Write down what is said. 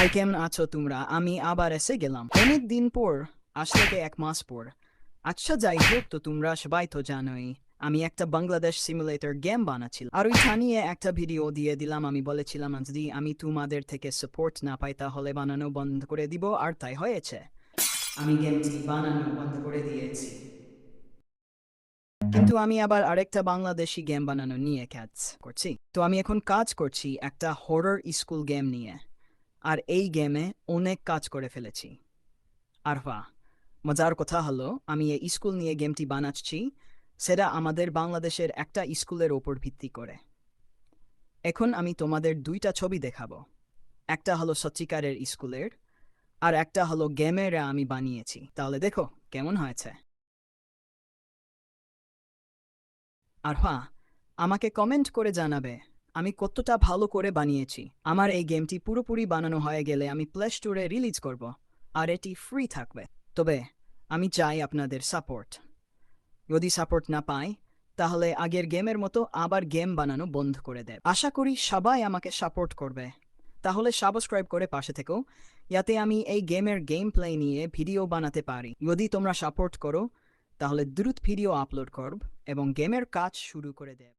High কেমন আছো তোমরা? আমি আবার এসে গেলাম। অনেক দিন পর থেকে এক মাস পর। আচ্ছা যাই হোক তো তোমরা সবাই তো জানোই, আমি একটা বাংলাদেশ সিমুলেটর গেম বানাচ্ছিলাম আর ওইটা নিয়ে একটা ভিডিও দিয়ে দিলাম। আমি বলেছিলাম যদি আমি তোমাদের থেকে সাপোর্ট না পাই, তাহলে বানানো বন্ধ করে দিব। আর তাই হয়েছে। আমি গেমটি বানানো বন্ধ করে দিয়েছি। কিন্তু আমি আবার আরেকটা বাংলাদেশি গেম বানানো নিয়ে কাজ করছি। তো আমি এখন কাজ করছি একটা হরর স্কুল গেম নিয়ে। আর এই গেমে অনেক কাজ করে ফেলেছি। আর বা মজার কথা হলো, আমি এই স্কুল নিয়ে গেমটি বানাচ্ছি, সেটা আমাদের বাংলাদেশের একটা স্কুলের ওপর ভিত্তি করে। এখন আমি তোমাদের দুইটা ছবি দেখাবো। একটা হলো সত্যিকারের স্কুলের, আর একটা হলো গেমের আমি বানিয়েছি। তাহলে দেখো, কেমন হয়েছে? আর হ্যাঁ আমাকে কমেন্ট করে জানাবে আমি কতটা ভালো করে বানিয়েছি। আমার এই গেমটি পুরোপুরি বানানো হয়ে গেলে আমি প্লে স্টোরে রিলিজ করব, আর এটি ফ্রি থাকবে। তবে আমি চাই আপনাদের সাপোর্ট যদি সাপোর্ট না পাই, তাহলে আগের গেমের মতো আবার গেম বানানো বন্ধ করে দেয় আশা করি সবাই আমাকে সাপোর্ট করবে। তাহলে সাবস্ক্রাইব করে পাশে থেকো, যাতে আমি এই গেমের গেম প্লে নিয়ে ভিডিও বানাতে পারি। যদি তোমরা সাপোর্ট করো, তাহলে দ্রুত ভিডিও আপলোড করব এবং গেমের কাজ শুরু করে দেব।